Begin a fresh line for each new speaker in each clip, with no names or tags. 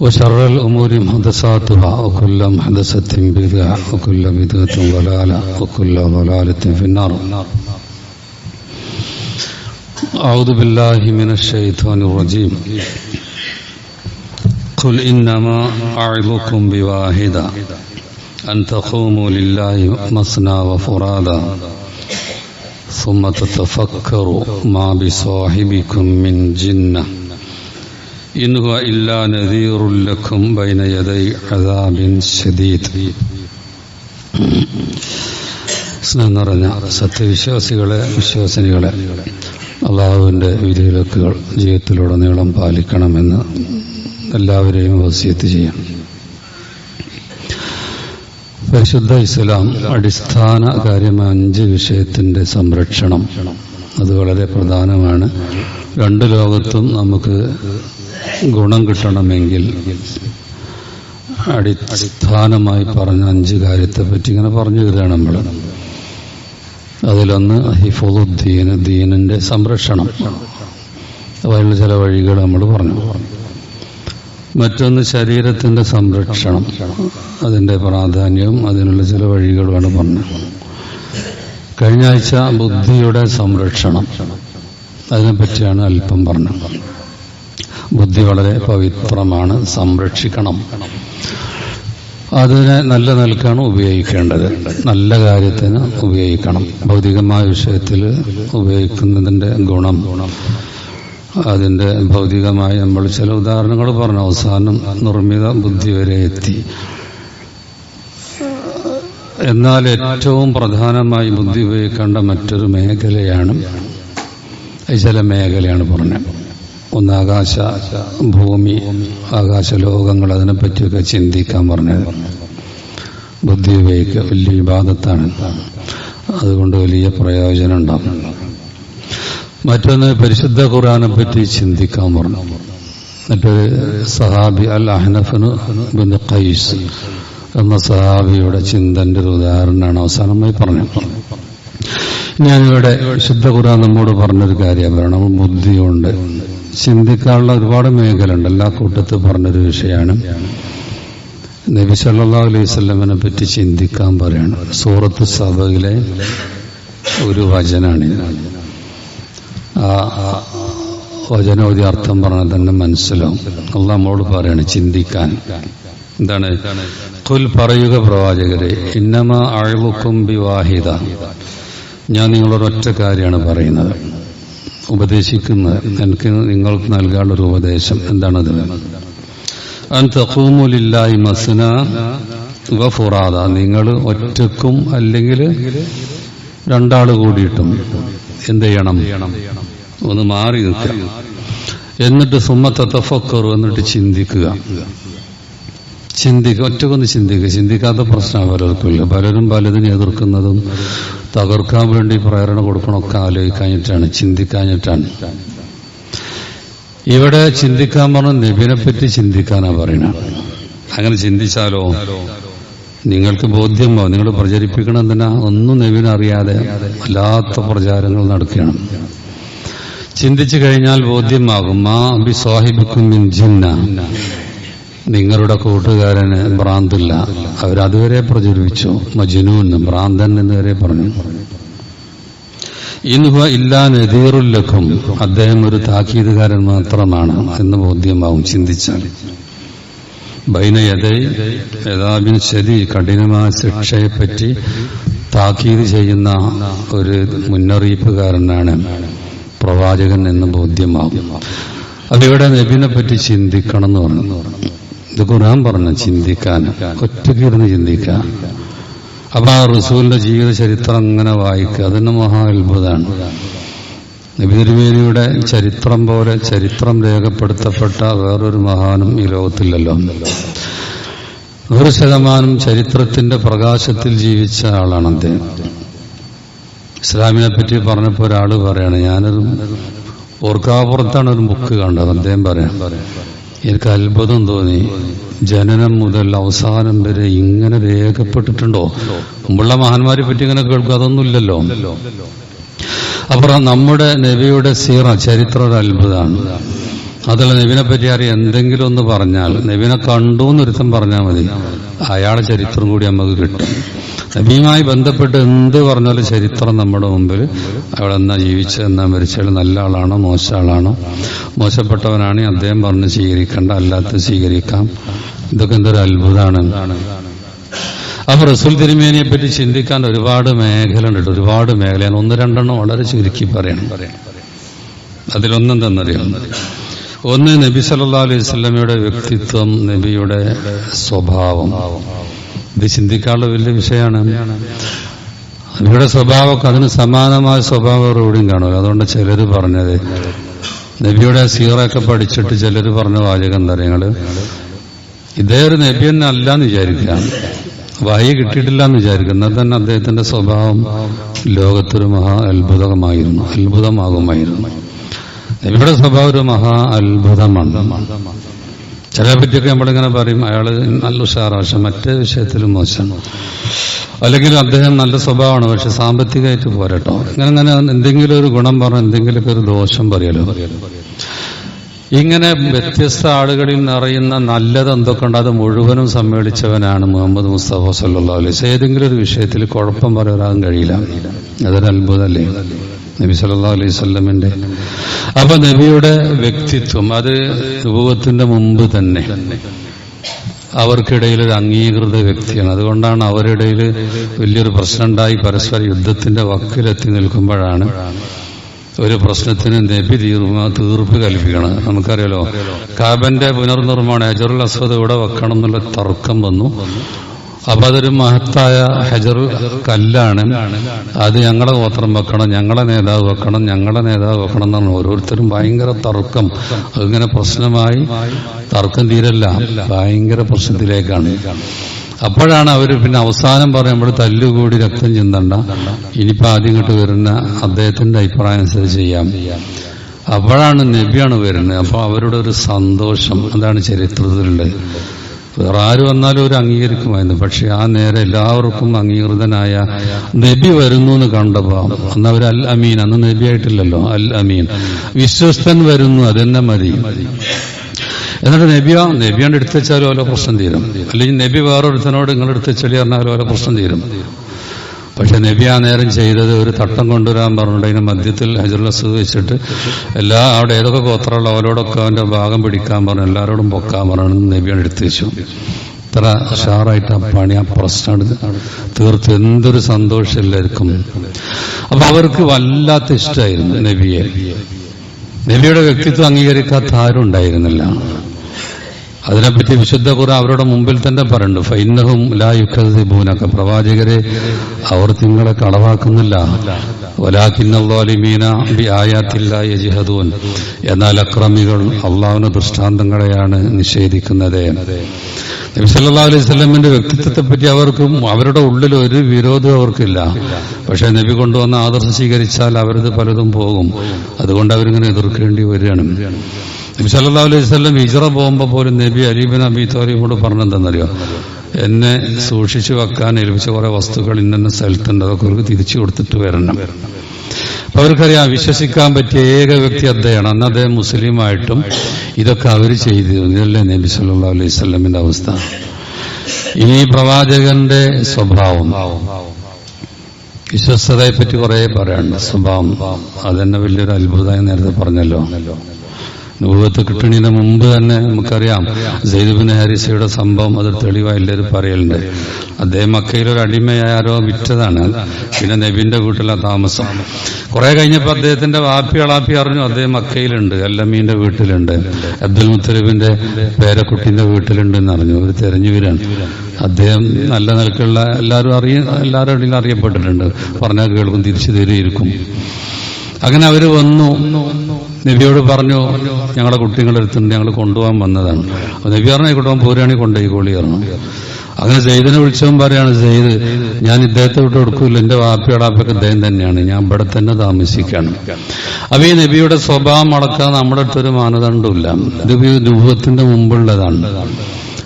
وشر الأمور محدثاتها وكل محدثة بدعة وكل بدعة ضلالة وكل ضلالة في النار. أعوذ بالله من الشيطان الرجيم. قل إنما أعظكم بواحدة أن تقوموا لله مثنى وفرادا ثم تتفكروا ما بصاحبكم من جنة. إن هو إلا نذير لكم بين يدي عذاب شديد സ്നേഹം നിറഞ്ഞ സത്യവിശ്വാസികളെ വിശ്വാസിനികളെ അള്ളാഹുവിൻ്റെ വിധിവിലക്കുകൾ ജീവിതത്തിലുടനീളം പാലിക്കണമെന്ന് എല്ലാവരെയും വസിയത്ത് ചെയ്യാം പരിശുദ്ധ ഇസ്ലാം അടിസ്ഥാന കാര്യമായ അഞ്ച് വിഷയത്തിന്റെ സംരക്ഷണം അത് വളരെ പ്രധാനമാണ് രണ്ട് ലോകത്തും നമുക്ക് ഗുണം കിട്ടണമെങ്കിൽ അടിസ്ഥാനമായി പറഞ്ഞ അഞ്ച് കാര്യത്തെ പറ്റി ഇങ്ങനെ പറഞ്ഞു തരാണ് നമ്മൾ അതിലൊന്ന് ഹിഫുദ്ദീന് ദീനിന്റെ സംരക്ഷണം. അതിനുള്ള ചില വഴികൾ നമ്മൾ പറഞ്ഞു. മറ്റൊന്ന് ശരീരത്തിന്റെ സംരക്ഷണം. അതിന്റെ പ്രാധാന്യവും അതിനുള്ള ചില വഴികളുമാണ് പറഞ്ഞത്. കഴിഞ്ഞ ആഴ്ച ബുദ്ധിയുടെ സംരക്ഷണം. അതിനെപ്പറ്റിയാണ് അല്പം പറഞ്ഞത്. ബുദ്ധി വളരെ പവിത്രമാണ്. സംരക്ഷിക്കണം. അതിനെ നല്ല നിലക്കാണ് ഉപയോഗിക്കേണ്ടത്. നല്ല കാര്യത്തിന് ഉപയോഗിക്കണം. ഭൗതികമായ വിഷയത്തിൽ ഉപയോഗിക്കുന്നതിന്റെ ഗുണം. അതിന്റെ ഭൗതികമായി നമ്മൾ ചില ഉദാഹരണങ്ങൾ പറഞ്ഞു. അവസാനം നിർമ്മിത ബുദ്ധി വരെ എത്തി. എന്നാൽ ഏറ്റവും പ്രധാനമായി ബുദ്ധി ഉപയോഗിക്കേണ്ട മറ്റൊരു മേഖലയാണ് ചില മേഖലയാണ് പറഞ്ഞത്. ഒന്ന് ആകാശ ഭൂമി ആകാശ ലോകങ്ങൾ അതിനെപ്പറ്റിയൊക്കെ ചിന്തിക്കാൻ പറഞ്ഞത് ബുദ്ധി ഉപയോഗിക്കുക. വലിയ വിവാദത്താണ് അതുകൊണ്ട് വലിയ പ്രയോജനം ഉണ്ടാകും. മറ്റൊന്ന് പരിശുദ്ധ ഖുറാനെ പറ്റി ചിന്തിക്കാൻ പറഞ്ഞു. മറ്റൊരു സഹാബി അൽ അഹ്നഫിന് ബിൻ ഖൈസ് എന്ന സഹാബിയുടെ ചിന്തന്റെ ഒരു ഉദാഹരണമാണ് അവസാനമായി പറഞ്ഞു ഞാനിവിടെ വിശുദ്ധ ഖുറാൻ നമ്മോട് പറഞ്ഞൊരു കാര്യം പറയണം ബുദ്ധിയുണ്ട് ചിന്തിക്കാനുള്ള ഒരുപാട് മേഖലയുണ്ട്. എല്ലാ കൂട്ടത്തിൽ പറഞ്ഞൊരു വിഷയമാണ്. നബി സല്ലാ അലൈഹി സ്വല്ലമിനെ പറ്റി ചിന്തിക്കാൻ പറയാണ്. സൂറത്ത് സഭയിലെ ഒരു വചനാണ് ആ ഒരു അർത്ഥം പറഞ്ഞാൽ തന്നെ മനസ്സിലാവും. അല്ല നമ്മോട് പറയാണ് ചിന്തിക്കാൻ. എന്താണ്? കുൽ പറയുക പ്രവാചകരെ ഇന്നമ അഴിവുക്കും വിവാഹിത ഞാൻ നിങ്ങളൊരൊറ്റ കാര്യമാണ് പറയുന്നത്. ഉപദേശിക്കുന്നത് എനിക്ക് നിങ്ങൾക്ക് നൽകാനുള്ളൊരു ഉപദേശം എന്താണത്? അൻ മസന ഫുറാദ. നിങ്ങൾ ഒറ്റക്കും അല്ലെങ്കിൽ രണ്ടാൾ കൂടിയിട്ടും എന്ത് ചെയ്യണം? ഒന്ന് മാറി നിൽക്കുക. എന്നിട്ട് സുമ്മത്തെ തഫക്കറു എന്നിട്ട് ചിന്തിക്കുക. ചിന്തിക്കുക ഒറ്റക്കൊന്ന് ചിന്തിക്കുക. ചിന്തിക്കാത്ത പ്രശ്നം പലർക്കില്ല പലരും പലതിനെ എതിർക്കുന്നതും തകർക്കാൻ വേണ്ടി പ്രേരണ കൊടുക്കണമൊക്കെ ആലോചിക്കാഞ്ഞിട്ടാണ് ചിന്തിക്കാഞ്ഞിട്ടാണ്. ഇവിടെ ചിന്തിക്കാൻ പറഞ്ഞ നബിനെ പറ്റി ചിന്തിക്കാനാ പറയണ അങ്ങനെ ചിന്തിച്ചാലോ? നിങ്ങൾക്ക് ബോധ്യമോ? നിങ്ങൾ പ്രചരിപ്പിക്കണം എന്തിനാ? ഒന്നും നബിനറിയാതെ വല്ലാത്ത പ്രചാരങ്ങൾ നടക്കുകയാണ്. ചിന്തിച്ചു കഴിഞ്ഞാൽ ബോധ്യമാകും. മാ ബി സ്വാഹിബിക്കും മിൻ ജിന്ന. നിങ്ങളുടെ കൂട്ടുകാരന് ഭ്രാന്തില്ല. അവരതുവരെ പ്രചരിപ്പിച്ചു. മജുനൂൻ ഭ്രാന്തൻ എന്നുവരെ പറഞ്ഞു. ഇന്നുവ ഇല്ലാ നദീറുല്ലക്കും അദ്ദേഹം ഒരു താക്കീതുകാരൻ മാത്രമാണ് എന്ന് ബോധ്യമാവും ചിന്തിച്ചാൽ. ബൈനയതൈ ശരി കഠിനമായ ശിക്ഷയെപ്പറ്റി താക്കീത് ചെയ്യുന്ന ഒരു മുന്നറിയിപ്പുകാരനാണ് പ്രവാചകൻ എന്ന് ബോധ്യമാകും അതിവിടെ നബിനെ പറ്റി ചിന്തിക്കണം എന്ന് പറഞ്ഞു. ഖുർആൻ പറഞ്ഞു ചിന്തിക്കാൻ ഒറ്റയ്ക്ക് ഇരുന്ന് ചിന്തിക്കാൻ അപ്പൊ ആ റസൂലിന്റെ ജീവിത ചരിത്രം അങ്ങനെ വായിക്കുക. അതിന് മഹാ അത്ഭുതമാണ് നബിതിരുമേനിയുടെ ചരിത്രം പോലെ ചരിത്രം രേഖപ്പെടുത്തപ്പെട്ട വേറൊരു മഹാനും ഈ ലോകത്തില്ലല്ലോ. നൂറ് ശതമാനം ചരിത്രത്തിന്റെ പ്രകാശത്തിൽ ജീവിച്ച ആളാണ് അദ്ദേഹം. ഇസ്ലാമിനെ പറ്റി പറഞ്ഞപ്പോൾ ഒരാൾ പറയാണ് ഞാനൊരു ഓർക്കാപ്പുറത്താണ് ഒരു ബുക്ക് കണ്ടത് അദ്ദേഹം പറയാം. എനിക്ക് അത്ഭുതം തോന്നി. ജനനം മുതൽ അവസാനം വരെ ഇങ്ങനെ രേഖപ്പെട്ടിട്ടുണ്ടോ? മുമ്പുള്ള മഹാന്മാരെ പറ്റി ഇങ്ങനെ കേൾക്കുക അതൊന്നുമില്ലല്ലോ. അപ്പുറം നമ്മുടെ നബിയുടെ സീറ ചരിത്ര ഒരു അത്ഭുതമാണ്. അതല്ല നബിനെ പറ്റി അറിയാം. എന്തെങ്കിലും ഒന്ന് പറഞ്ഞാൽ നബിനെ കണ്ടു എന്നൊരുത്തം പറഞ്ഞാൽ മതി. അയാളെ ചരിത്രം കൂടി നമുക്ക് കിട്ടും. നബിയുമായി ബന്ധപ്പെട്ട് എന്ത് പറഞ്ഞാലും ചരിത്രം നമ്മുടെ മുമ്പിൽ. അവളെന്നാ എന്നാ ജീവിച്ചത് എന്നാ മരിച്ചാൽ നല്ല ആളാണോ മോശ ആളാണോ? മോശപ്പെട്ടവനാണ് അദ്ദേഹം പറഞ്ഞ് സ്വീകരിക്കേണ്ട അല്ലാത്ത സ്വീകരിക്കാം. ഇതൊക്കെ എന്തൊരു അത്ഭുതമാണ്. അപ്പൊ റസൂൽ തിരുമേനിയെ പറ്റി ചിന്തിക്കാൻ ഒരുപാട് മേഖല ഉണ്ട് ഒരുപാട് മേഖലയാണ്. ഒന്ന് രണ്ടെണ്ണം വളരെ ചുരുക്കി പറയണം. അതിലൊന്നെന്തെന്നറിയാം? ഒന്ന് നബി സല്ലാ അലൈഹി സ്വലമയുടെ വ്യക്തിത്വം നബിയുടെ സ്വഭാവം. ഇത് ചിന്തിക്കാനുള്ള വലിയ വിഷയമാണ്. നബിയുടെ സ്വഭാവമൊക്കെ അതിന് സമാനമായ സ്വഭാവം എവിടെയും കാണുമല്ലോ. അതുകൊണ്ട് ചിലർ പറഞ്ഞത് നബിയുടെ സീറൊക്കെ പഠിച്ചിട്ട് ചിലർ പറഞ്ഞ വാചകം നിങ്ങൾ? ഇതേ ഒരു നബി തന്നെ അല്ല എന്ന് വിചാരിക്കാം വായി കിട്ടിയിട്ടില്ല എന്ന് വിചാരിക്കും എന്നാൽ തന്നെ അദ്ദേഹത്തിന്റെ സ്വഭാവം ലോകത്തൊരു മഹാ അത്ഭുതമായിരുന്നു അത്ഭുതമാകുമായിരുന്നു. നബിയുടെ സ്വഭാവം ഒരു മഹാ അത്ഭുതമാണ്. ചില പറ്റിയൊക്കെ നമ്മളിങ്ങനെ പറയും അയാൾ നല്ല ഉഷാറാണ് പക്ഷെ മറ്റേ വിഷയത്തിലും മോശം. അല്ലെങ്കിൽ അദ്ദേഹം നല്ല സ്വഭാവമാണ് പക്ഷെ സാമ്പത്തികമായിട്ട് പോരട്ടോ. ഇങ്ങനെ അങ്ങനെ എന്തെങ്കിലും ഒരു ഗുണം പറഞ്ഞ എന്തെങ്കിലുമൊക്കെ ഒരു ദോഷം പറയലോ? ഇങ്ങനെ വ്യത്യസ്ത ആളുകളിൽ നിറയുന്ന നല്ലത് എന്തൊക്കെ ഉണ്ട് അത് മുഴുവനും സമ്മേളിച്ചവനാണ് മുഹമ്മദ് മുസ്തഫ സല്ലാ അലൈസ് ഏതെങ്കിലും ഒരു വിഷയത്തിൽ കുഴപ്പം പറയാൻ കഴിയില്ല. അതൊരു അത്ഭുതമല്ലേ? നബി സല്ലാ അലൈഹി സ്വല്ലമിന്റെ അപ്പൊ നബിയുടെ വ്യക്തിത്വം അത് രൂപത്തിന്റെ മുമ്പ് തന്നെ. അവർക്കിടയിൽ ഒരു അംഗീകൃത വ്യക്തിയാണ്. അതുകൊണ്ടാണ് അവരിടയിൽ വലിയൊരു പ്രശ്നം ഉണ്ടായി പരസ്പര യുദ്ധത്തിന്റെ വക്കിലെത്തി നിൽക്കുമ്പോഴാണ് ഒരു പ്രശ്നത്തിന് നബി തീർമ തീർപ്പ് കൽപ്പിക്കണം നമുക്കറിയാലോ കാബന്റെ പുനർനിർമ്മാണം അജറുൽ അസ്വദ് ഇവിടെ വെക്കണം എന്നുള്ള തർക്കം വന്നു. അപ്പൊ അതൊരു മഹത്തായ ഹജർ കല്ലാണ്. അത് ഞങ്ങളെ ഗോത്രം വെക്കണം ഞങ്ങളെ നേതാവ് വെക്കണം ഞങ്ങളെ നേതാവ് വെക്കണം എന്നാണ് ഓരോരുത്തരും ഭയങ്കര തർക്കം. അതിങ്ങനെ പ്രശ്നമായി തർക്കം തീരല്ല ഭയങ്കര പ്രശ്നത്തിലേക്കാണ്. അപ്പോഴാണ് അവർ പിന്നെ അവസാനം പറയുമ്പോൾ തല്ലുകൂടി രക്തം ചിന്തണ്ട. ഇനിയിപ്പോ ആദ്യം ഇങ്ങോട്ട് വരുന്ന അദ്ദേഹത്തിന്റെ അഭിപ്രായം അനുസരിച്ച് ചെയ്യാം. അപ്പോഴാണ് നബിയാണ് വരുന്നത്. അപ്പോൾ അവരുടെ ഒരു സന്തോഷം. അതാണ് ചരിത്രത്തിലുള്ളത്. വേറെ ആര് വന്നാലും ഒരു അംഗീകരിക്കുമായിരുന്നു. പക്ഷെ ആ നേരെ എല്ലാവർക്കും അംഗീകൃതനായ നബി വരുന്നു എന്ന് കണ്ടപ്പോ അന്ന് അവർ അൽ അമീൻ അന്ന് നബിയായിട്ടില്ലല്ലോ അൽ അമീൻ. വിശ്വസ്തൻ വരുന്നു അതെന്നെ മതി. എന്നിട്ട് നബിയ നബിയാണ്ട് എടുത്തു വെച്ചാലും ഓരോ പ്രശ്നം തീരും. അല്ലെങ്കിൽ നബി വേറൊരുത്തനോട് നിങ്ങൾ എടുത്തു വെച്ചാൽ പറഞ്ഞാൽ ഓരോ പ്രശ്നം തീരും. പക്ഷെ നബി ആ നേരം ചെയ്തത് ഒരു തട്ടം കൊണ്ടുവരാൻ പറഞ്ഞിട്ട് അതിന്റെ മധ്യത്തിൽ ഹജറുലസ് വെച്ചിട്ട് എല്ലാ അവിടെ ഏതൊക്കെ ഗോത്രമുള്ള അവരോടൊക്കെ അവന്റെ ഭാഗം പിടിക്കാൻ പറഞ്ഞു എല്ലാവരോടും പൊക്കാൻ പറഞ്ഞു നബിയാണ് എടുത്തു വെച്ചു. ഇത്ര ഉഷാറായിട്ട് ആ പണി ആ പ്രശ്നം തീർത്ത്. എന്തൊരു സന്തോഷം എല്ലാവർക്കും. അപ്പൊ അവർക്ക് വല്ലാത്ത ഇഷ്ടമായിരുന്നു നബിയെ. നബിയുടെ വ്യക്തിത്വം അംഗീകരിക്കാത്ത ആരും ഉണ്ടായിരുന്നില്ല. അതിനെപ്പറ്റി വിശുദ്ധ കുറ അവരുടെ മുമ്പിൽ തന്നെ പറയുന്നുണ്ട്. ഫൈനഹും ലായുഖൂനൊക്കെ പ്രവാചകരെ അവർ നിങ്ങളെ കളവാക്കുന്നില്ല. ആയാത്തില്ല യജിഹദൂൻ. എന്നാൽ അക്രമികൾ അള്ളാഹുവിന്റെ ദൃഷ്ടാന്തങ്ങളെയാണ് നിഷേധിക്കുന്നത്. നബി സല്ലാ അലൈഹി സ്വലമിന്റെ വ്യക്തിത്വത്തെ പറ്റി അവർക്കും അവരുടെ ഉള്ളിൽ ഒരു വിരോധം അവർക്കില്ല. പക്ഷെ നബി കൊണ്ടുവന്ന ആദർശം സ്വീകരിച്ചാൽ അവരത് പലതും പോകും. അതുകൊണ്ട് അവരിങ്ങനെ എതിർക്കേണ്ടി വരികയാണ്. സല്ലാ അലൈഹി സ്വലം ഹിജറ പോകുമ്പോൾ പോലും നബി അലീബിൻ അബി തോലിയോട് പറഞ്ഞെന്തെന്നറിയോ എന്നെ സൂക്ഷിച്ചു വെക്കാൻ ഏൽപ്പിച്ച കുറെ വസ്തുക്കൾ ഇന്ന സ്ഥലത്തുണ്ട്. അതൊക്കെ അവർക്ക് തിരിച്ചു കൊടുത്തിട്ട് വരണം. അപ്പൊ അവർക്കറിയാം വിശ്വസിക്കാൻ പറ്റിയ ഏക വ്യക്തി അദ്ദേഹമാണ്. അന്ന് അദ്ദേഹം മുസ്ലിമായിട്ടും ഇതൊക്കെ അവർ ചെയ്തു ഇതല്ലേ നബി സല്ലാ അലൈഹി സ്വലമിന്റെ അവസ്ഥ. ഇനി പ്രവാചകന്റെ സ്വഭാവം. വിശ്വസ്തതയെ പറ്റി കുറെ പറയാനുണ്ട്. സ്വഭാവം. അതെന്നെ വലിയൊരു അത്ഭുതമായി നേരത്തെ പറഞ്ഞല്ലോ. നുപത്ത് കിട്ടണതിന് മുമ്പ് തന്നെ നമുക്കറിയാം. സൈദുബിൻ ഹാരിസയുടെ സംഭവം അത് തെളിവായി എല്ലാവരും പറയലുണ്ട്. അദ്ദേഹം മക്കയിൽ ഒരു അടിമയായ ആരോ വിറ്റതാണ്. പിന്നെ നബിന്റെ വീട്ടിലെ താമസം. കുറെ കഴിഞ്ഞപ്പോൾ അദ്ദേഹത്തിന്റെ വാപ്പി അളാപ്പി അറിഞ്ഞു അദ്ദേഹം മക്കയിലുണ്ട് അല്ലമ്മീന്റെ വീട്ടിലുണ്ട് അബ്ദുൽ മുത്തലിബിന്റെ പേരക്കുട്ടിന്റെ വീട്ടിലുണ്ട് എന്ന് അറിഞ്ഞു ഒരു തെരഞ്ഞു വരാണ് അദ്ദേഹം നല്ല നിലക്കുള്ള എല്ലാവരും അറിയ എല്ലാവരും ഇടയിൽ അറിയപ്പെട്ടിട്ടുണ്ട്. പറഞ്ഞാൽ കേൾക്കും തിരിച്ചു തരുമായിരിക്കും അങ്ങനെ അവർ വന്നു. നബിയോട് പറഞ്ഞു ഞങ്ങളുടെ കുട്ടികളുടെ അടുത്തുണ്ട് ഞങ്ങൾ കൊണ്ടുപോകാൻ വന്നതാണ്. അപ്പൊ നബി പറഞ്ഞു കൊണ്ടുപോകാൻ പോരുകയാണെങ്കിൽ കൊണ്ടുപോയിക്കോളി പറഞ്ഞു. അങ്ങനെ സെയ്ദിനെ വിളിച്ചവൻ പറയാണ് സെയ്ദ് ഞാൻ ഇദ്ദേഹത്തെ വിട്ട് കൊടുക്കൂല എന്റെ വാപ്പിയോടാപ്പൊക്കെ ഇദ്ദേഹം തന്നെയാണ് ഞാൻ ഇവിടെ തന്നെ താമസിക്കുകയാണ്. അപ്പൊ ഈ നബിയുടെ സ്വഭാവം അടക്കാൻ നമ്മുടെ അടുത്തൊരു മാനദണ്ഡമില്ല ഇത് രൂപത്തിന്റെ മുമ്പുള്ളതാണ്.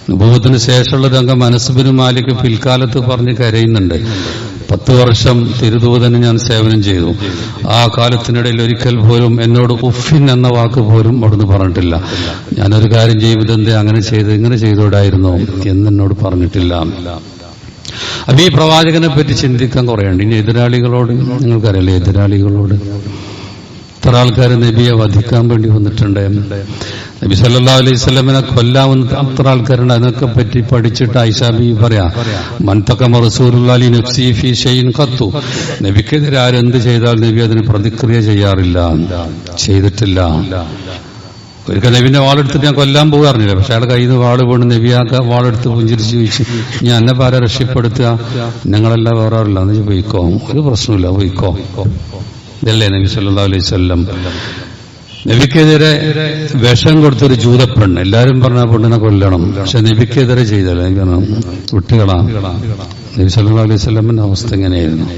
അനുഭവത്തിന് ശേഷമുള്ള രംഗം മനസ്സുബിന് മാലിക് പിൽക്കാലത്ത് പറഞ്ഞ് കരയുന്നുണ്ട്. പത്ത് വർഷം തിരുദൂതന് ഞാൻ സേവനം ചെയ്തു. ആ കാലത്തിനിടയിൽ ഒരിക്കൽ പോലും എന്നോട് ഉഫിൻ എന്ന വാക്ക് പോലും അവിടുന്ന് പറഞ്ഞിട്ടില്ല. ഞാനൊരു കാര്യം ചെയ്യും അങ്ങനെ ചെയ്ത് ഇങ്ങനെ ചെയ്തോടായിരുന്നു എന്നോട് പറഞ്ഞിട്ടില്ല. അപ്പൊ ഈ പ്രവാചകനെ പറ്റി ചിന്തിക്കാൻ കുറയുണ്ട്. ഇനി എതിരാളികളോട് നിങ്ങൾക്കറിയില്ലേ എതിരാളികളോട്. ഇത്ര ആൾക്കാർ നബിയെ വധിക്കാൻ വേണ്ടി വന്നിട്ടുണ്ട് നബി സല്ലാ അലൈഹി സ്വലമിനെ കൊല്ലാവുന്ന അത്ര ആൾക്കാരുണ്ട്. അതിനൊക്കെ പറ്റി പഠിച്ചിട്ട് ഐഷാബി പറയാ മൻതക്ക റസൂലി നബ്സീഫി ഷെയ്ൻ കത്തു നബിക്കെതിരെ ആരെന്ത് ചെയ്താൽ നബി അതിന് പ്രതിക്രിയ ചെയ്യാറില്ല. ചെയ്തിട്ടില്ല. ഒരിക്കൽ നബിന്റെ വാളെടുത്തിട്ട് ഞാൻ കൊല്ലാൻ പോകാറില്ല പക്ഷെ അയാൾ കയ്യിൽ നിന്ന് വാൾ വീണ് നബിയാക്ക വാളെടുത്ത് പുഞ്ചിരിച്ച് ചോദിച്ചു ഞാൻ എന്നെ പാര രക്ഷപ്പെടുത്തുക? ഞങ്ങളെല്ലാം വേറാറില്ല എന്ന് പോയിക്കോ. ഒരു പ്രശ്നമില്ല പോയിക്കോ. ഇതല്ലേ നബി സല്ലാ അലൈഹി സ്വല്ലം നബിക്കെതിരെ വിഷം കൊടുത്തൊരു ജൂതപ്പെണ്ണ്. എല്ലാരും പറഞ്ഞ പെണ്ണിനെ കൊല്ലണം. പക്ഷെ നബിക്കെതിരെ ചെയ്തല്ല പറഞ്ഞു കുട്ടികളാ. നബി സല്ലാ അലൈഹി സ്വലമിന്റെ അവസ്ഥ എങ്ങനെയായിരുന്നു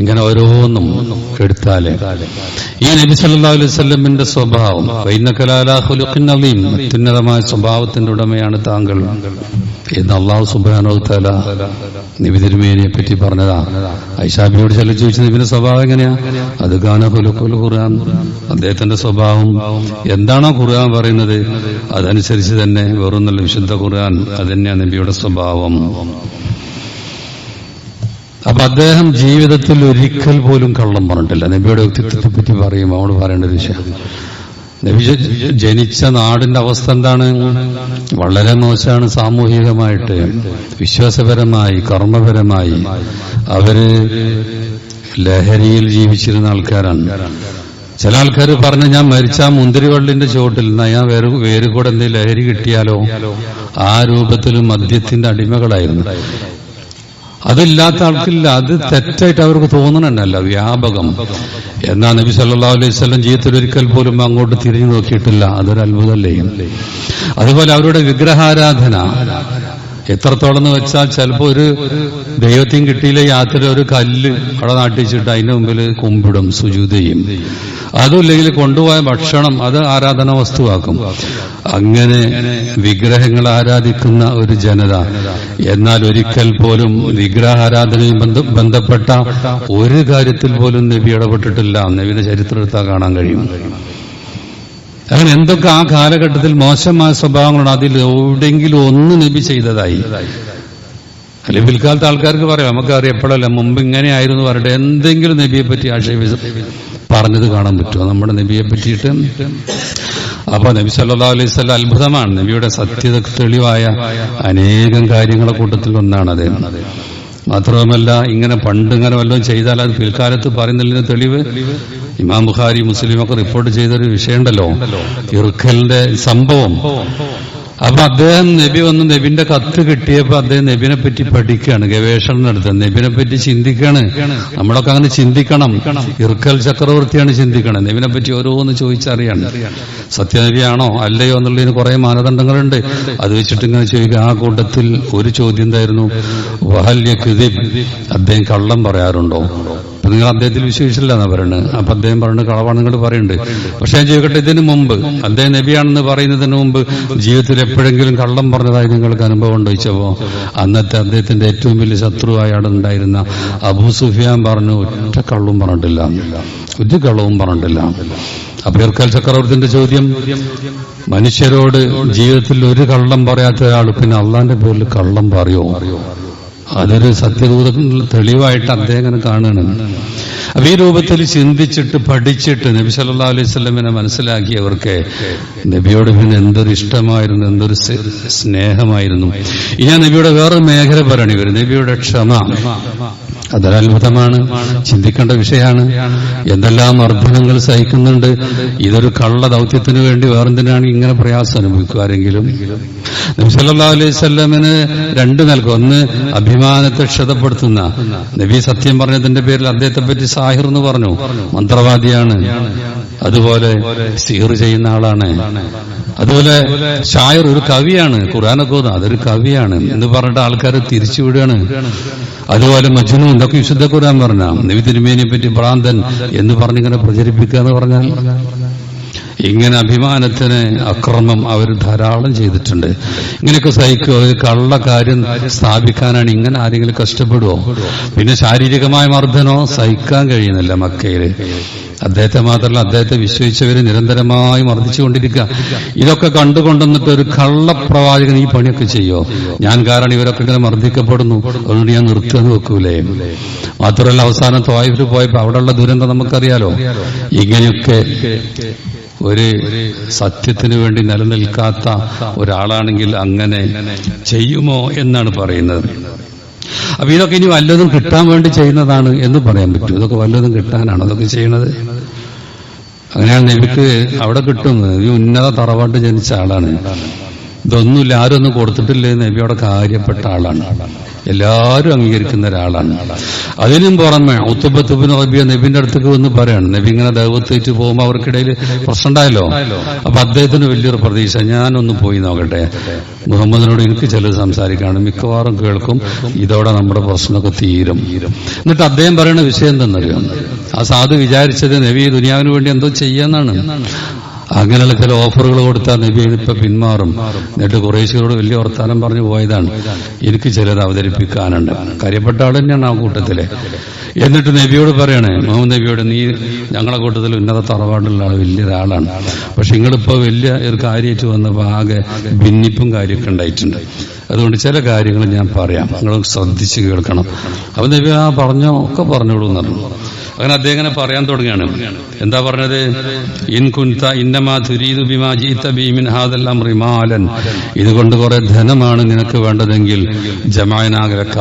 ഇങ്ങനെ ഓരോന്നും എടുത്താലേ ഈ നബി സല്ലാ അലൈഹി സ്വല്ലമിന്റെ സ്വഭാവം വൈനകലാലാഹുലുഖിനീം അത്യുന്നതമായ സ്വഭാവത്തിന്റെ ഉടമയാണ് താങ്കൾ. എന്ന് അള്ളാഹു സുബാനോ തല നബി തിരുമേനിയെ പറ്റി പറഞ്ഞതാ. ഐഷാബിയോട് ചെല്ലു ചോദിച്ചു നബിന്റെ സ്വഭാവം എങ്ങനെയാ? അത് ഗാനഹുലുഖുൽ ഖുർആൻ. അദ്ദേഹത്തിന്റെ സ്വഭാവം എന്താണോ ഖുർആൻ പറയുന്നത് അതനുസരിച്ച് തന്നെ വെറും നല്ല വിശുദ്ധ ഖുർആൻ അത് തന്നെയാ നബിയുടെ സ്വഭാവം. അപ്പൊ അദ്ദേഹം ജീവിതത്തിൽ ഒരിക്കൽ പോലും കള്ളം പറഞ്ഞിട്ടില്ല. നബിയുടെ വ്യക്തിത്വത്തെ പറ്റി പറയും അവൾ പറയേണ്ട വിഷയം. നബി ജനിച്ച നാടിന്റെ അവസ്ഥ എന്താണ്? വളരെ മോശമാണ് സാമൂഹികമായിട്ട്. വിശ്വാസപരമായി കർമ്മപരമായി. അവർ ലഹരിയിൽ ജീവിച്ചിരുന്ന ആൾക്കാരാണ്. ചില ആൾക്കാർ പറഞ്ഞു ഞാൻ മരിച്ച മുന്തിരിവള്ളിന്റെ ചുവട്ടിൽ നിന്നാ ഞാൻ വേറെ വേറെ കൂടെ എന്തെങ്കിലും ലഹരി കിട്ടിയാലോ? ആ രൂപത്തിൽ മദ്യത്തിന്റെ അടിമകളായിരുന്നു. അതില്ലാത്ത ആൾക്കില്ല. അത് തെറ്റായിട്ട് അവർക്ക് തോന്നണല്ല വ്യാപകം. എന്നാ നബി സല്ലാ അലൈഹി സ്വലം ജീവിതത്തിൽ ഒരിക്കൽ പോലും അങ്ങോട്ട് തിരിഞ്ഞു നോക്കിയിട്ടില്ല. അതൊരു അത്ഭുതമല്ലേ അതുപോലെ അവരുടെ വിഗ്രഹാരാധന. എത്രത്തോളം എന്ന് വെച്ചാൽ ചിലപ്പോ ഒരു ദൈവത്തെയും കിട്ടിയില്ല യാത്ര ഒരു കല്ല് അവിടെ നാട്ടിച്ചിട്ട് അതിന്റെ മുമ്പിൽ കുമ്പിടും സുജൂതയും അതുമില്ലെങ്കിൽ കൊണ്ടുപോയ ഭക്ഷണം അത് ആരാധന വസ്തുവാക്കും. അങ്ങനെ വിഗ്രഹങ്ങൾ ആരാധിക്കുന്ന ഒരു ജനത എന്നാൽ ഒരിക്കൽ പോലും വിഗ്രഹാരാധനയും ബന്ധ- ബന്ധപ്പെട്ട ഒരു കാര്യത്തിൽ പോലും നബി ഇടപെട്ടിട്ടില്ല. നബിയുടെ ചരിത്രം എടുത്താൽ കാണാൻ കഴിയും. അങ്ങനെ എന്തൊക്കെ ആ കാലഘട്ടത്തിൽ മോശമായ സ്വഭാവങ്ങളാണ് അതിൽ എവിടെയെങ്കിലും ഒന്ന് നബി ചെയ്തതായി. അല്ലെങ്കിൽ പിൽക്കാലത്ത് ആൾക്കാർക്ക് പറയാം നമുക്കറിയാം എപ്പോഴല്ല മുമ്പ് ഇങ്ങനെയായിരുന്നു പറഞ്ഞിട്ട് എന്തെങ്കിലും നബിയെ പറ്റി ആക്ഷേപി പറഞ്ഞത് കാണാൻ പറ്റുമോ? നമ്മുടെ നബിയെ പറ്റിയിട്ട് അപ്പൊ നബി സല്ലാ അലൈഹി സ്വലം അത്ഭുതമാണ്. നബിയുടെ സത്യത തെളിവായ അനേകം കാര്യങ്ങളെ കൂട്ടത്തിൽ ഒന്നാണ് അദ്ദേഹം മാത്രവുമല്ല ഇങ്ങനെ പണ്ട് ഇങ്ങനെ വല്ലതും ചെയ്താൽ അത് പിൽക്കാലത്ത് പറയുന്നതിന് തെളിവ് ഇമാം ബുഖാരി മുസ്ലിമൊക്കെ റിപ്പോർട്ട് ചെയ്തൊരു വിഷയമുണ്ടല്ലോ. ഇറുക്കലിന്റെ സംഭവം. അപ്പൊ അദ്ദേഹം നബി വന്ന് നബിന്റെ കത്ത് കിട്ടിയപ്പോ അദ്ദേഹം നബിനെ പറ്റി പഠിക്കുകയാണ് ഗവേഷണം നടത്തുക. നബിനെ പറ്റി ചിന്തിക്കാണ് നമ്മളൊക്കെ അങ്ങനെ ചിന്തിക്കണം. ഇർക്കൽ ചക്രവർത്തിയാണ് ചിന്തിക്കണം. നബിനെ പറ്റി ഓരോന്ന് ചോദിച്ചറിയാണ്. സത്യനബിയാണോ അല്ലയോ എന്നുള്ളതിന് കുറെ മാനദണ്ഡങ്ങളുണ്ട്. അത് വെച്ചിട്ട് ഇങ്ങനെ ചോദിക്കുക ആ കൂട്ടത്തിൽ ഒരു ചോദ്യം എന്തായിരുന്നു? വഹല്യ കൃതി അദ്ദേഹം കള്ളം പറയാറുണ്ടോ? അപ്പൊ നിങ്ങൾ അദ്ദേഹത്തിൽ വിശ്വസിച്ചില്ല എന്നാ പറയുന്നത് അപ്പൊ അദ്ദേഹം പറയുന്നത് കളവാണ് നിങ്ങൾ പറയുന്നുണ്ട് പക്ഷെ ഞാൻ ചോദിക്കട്ടെ ഇതിനു മുമ്പ് അദ്ദേഹം നബിയാണെന്ന് പറയുന്നതിന് മുമ്പ് ജീവിതത്തിൽ എപ്പോഴെങ്കിലും കള്ളം പറഞ്ഞതായി നിങ്ങൾക്ക് അനുഭവം ഉണ്ടോ ചോദിച്ചപ്പോ അന്നത്തെ അദ്ദേഹത്തിന്റെ ഏറ്റവും വലിയ ശത്രുവായാണ് ഉണ്ടായിരുന്ന അബൂ സുഫിയാൻ പറഞ്ഞു ഒറ്റ കള്ളും പറഞ്ഞിട്ടില്ല. ഒരു കള്ളവും പറഞ്ഞിട്ടില്ല. അപ്പൊ ഇർക്കാൽ ചക്രവർത്തിന്റെ ചോദ്യം മനുഷ്യരോട് ജീവിതത്തിൽ ഒരു കള്ളം പറയാത്ത ഒരാൾ പിന്നെ അള്ളാന്റെ പേരിൽ കള്ളം പറയോ? അതൊരു സത്യദൂത തെളിവായിട്ട് അദ്ദേഹം കാണണം അപ്പൊ ഈ രൂപത്തിൽ ചിന്തിച്ചിട്ട് പഠിച്ചിട്ട് നബി സല്ലാ അലൈഹി സ്വലമിനെ മനസ്സിലാക്കിയവർക്ക് നബിയോട് പിന്നെ എന്തൊരു ഇഷ്ടമായിരുന്നു എന്തൊരു സ്നേഹമായിരുന്നു. ഇനി ഞാൻ നബിയുടെ വേറെ മേഖല പറയണി. വരും നബിയുടെ ക്ഷമ. അതൊരത്ഭുതമാണ് ചിന്തിക്കേണ്ട വിഷയമാണ്. എന്തെല്ലാം മർദ്ദനങ്ങൾ സഹിക്കുന്നുണ്ട്. ഇതൊരു കള്ള ദൗത്യത്തിന് വേണ്ടി വേറെന്തിനാണ് ഇങ്ങനെ പ്രയാസം അനുഭവിക്കുവാരെങ്കിലും? നബി സല്ലാ അലൈഹി സ്വലമിന് രണ്ട് നൽകും. ഒന്ന് അഭിമാനത്തെ ക്ഷതപ്പെടുത്തുന്ന നബി സത്യം പറഞ്ഞതിന്റെ പേരിൽ അദ്ദേഹത്തെ പറ്റി സാഹിർ എന്ന് പറഞ്ഞു. മന്ത്രവാദിയാണ്. അതുപോലെ സീർ ചെയ്യുന്ന ആളാണ്. അതുപോലെ ഷായർ ഒരു കവിയാണ്. ഖുറാനൊക്കെ അതൊരു കവിയാണ് എന്ന് പറഞ്ഞിട്ട് ആൾക്കാരെ തിരിച്ചുവിടുകയാണ് അതുപോലെ മജ്നു എന്തൊക്കെ വിശുദ്ധ ഖുർആൻ പറഞ്ഞ നബി തിരുമേനിയെ പറ്റി ഭ്രാന്തൻ എന്ന് പറഞ്ഞിങ്ങനെ പ്രചരിപ്പിക്കുക എന്ന് പറഞ്ഞാൽ ഇങ്ങനെ അഭിമാനത്തിന് അക്രമം അവർ ധാരാളം ചെയ്തിട്ടുണ്ട്. ഇങ്ങനെയൊക്കെ സഹിക്കുക ഒരു കള്ള കാര്യം സ്ഥാപിക്കാനാണ് ഇങ്ങനെ ആരെങ്കിലും കഷ്ടപ്പെടുവോ? പിന്നെ ശാരീരികമായ മർദ്ദനോ സഹിക്കാൻ കഴിയുന്നില്ല മക്കയിൽ. അദ്ദേഹത്തെ മാത്രമല്ല അദ്ദേഹത്തെ വിശ്വസിച്ചവര് നിരന്തരമായി മർദ്ദിച്ചുകൊണ്ടിരിക്കുക. ഇതൊക്കെ കണ്ടുകൊണ്ടെന്നിട്ട് ഒരു കള്ളപ്രവാചകൻ ഈ പണിയൊക്കെ ചെയ്യോ? ഞാൻ കാരണം ഇവരൊക്കെ ഇങ്ങനെ മർദ്ദിക്കപ്പെടുന്നു. അതുകൊണ്ട് ഞാൻ നിർത്തുകയെന്ന് വെക്കൂലേ? മാത്രമല്ല അവസാനം തോയഫിൽ പോയപ്പോ അവിടെയുള്ള ദുരന്തം നമുക്കറിയാലോ? ഇങ്ങനെയൊക്കെ ഒരു സത്യത്തിന് വേണ്ടി നിലനിൽക്കാത്ത ഒരാളാണെങ്കിൽ അങ്ങനെ ചെയ്യുമോ എന്നാണ് പറയുന്നത്. അപ്പൊ ഇതൊക്കെ ഇനി വല്ലതും കിട്ടാൻ വേണ്ടി ചെയ്യുന്നതാണ് എന്ന് പറയാൻ പറ്റും. ഇതൊക്കെ വല്ലതും കിട്ടാനാണ് അതൊക്കെ ചെയ്യണത്? അങ്ങനെയാണ് നബിക്ക് അവിടെ കിട്ടുന്നത്. ഈ ഉന്നത തറവാട്ട് ജനിച്ച ആളാണ്. ഇതൊന്നുമില്ല ആരൊന്നും കൊടുത്തിട്ടില്ല? അവിടെ കാര്യപ്പെട്ട ആളാണ്. എല്ലാവരും അംഗീകരിക്കുന്ന ഒരാളാണ്. അതിനും പുറമെ ഉത്തുബത്തുബിൻ റബിയ നബിന്റെ അടുത്തേക്ക് വന്ന് പറയാണ്. നബി ഇങ്ങനെ ദൈവത്തേറ്റ് പോകുമ്പോൾ അവർക്കിടയിൽ പ്രശ്നം ഉണ്ടായല്ലോ അപ്പൊ അദ്ദേഹത്തിന് വലിയൊരു പ്രതീക്ഷ. ഞാനൊന്ന് പോയി നോക്കട്ടെ. മുഹമ്മദിനോട് എനിക്ക് ചിലത് സംസാരിക്കാണ് മിക്കവാറും കേൾക്കും. ഇതോടെ നമ്മുടെ പ്രശ്നമൊക്കെ തീരും. എന്നിട്ട് അദ്ദേഹം പറയുന്ന വിഷയം എന്തെന്നറിയോ? ആ സാധു വിചാരിച്ചത് നബി ദുനിയാവിന് വേണ്ടി എന്തോ ചെയ്യാന്നാണ്. അങ്ങനെയുള്ള ചില ഓഫറുകൾ കൊടുത്താൽ നബി ഇപ്പൊ പിന്മാറും. എന്നിട്ട് കുറേശ്ശികളോട് വലിയ വർത്താനം പറഞ്ഞു പോയതാണ്. എനിക്ക് ചിലത് അവതരിപ്പിക്കാനുണ്ട്. കാര്യപ്പെട്ട ആൾ തന്നെയാണ് ആ കൂട്ടത്തിലെ. എന്നിട്ട് നബിയോട് പറയണേ മുഹമ്മദ് നബിയോട് നീ ഞങ്ങളെ കൂട്ടത്തിൽ ഉന്നത തറവാടുള്ള ആൾ വലിയ ഒരാളാണ്. പക്ഷെ നിങ്ങളിപ്പോ വലിയ ഒരു കാര്യമായിട്ട് വന്നപ്പോൾ ആകെ ഭിന്നിപ്പും കാര്യമൊക്കെ ഉണ്ടായിട്ടുണ്ട്. അതുകൊണ്ട് ചില കാര്യങ്ങൾ ഞാൻ പറയാം. നിങ്ങൾ ശ്രദ്ധിച്ച് കേൾക്കണം. അപ്പൊ നബി ആ പറഞ്ഞോ ഒക്കെ പറഞ്ഞോളൂ എന്ന് പറഞ്ഞു. അങ്ങനെ അദ്ദേഹം ഇങ്ങനെ പറയാൻ തുടങ്ങുകയാണ്. എന്താ പറഞ്ഞത്? ഇൻകുൻത ഇന്നമാ തുരീദു ബിമാ ജീത്ത ബീമിൻ റിമാലൻ ഇതുകൊണ്ട് കുറെ ധനമാണ് നിനക്ക് വേണ്ടതെങ്കിൽ ജമായനാകരക്ക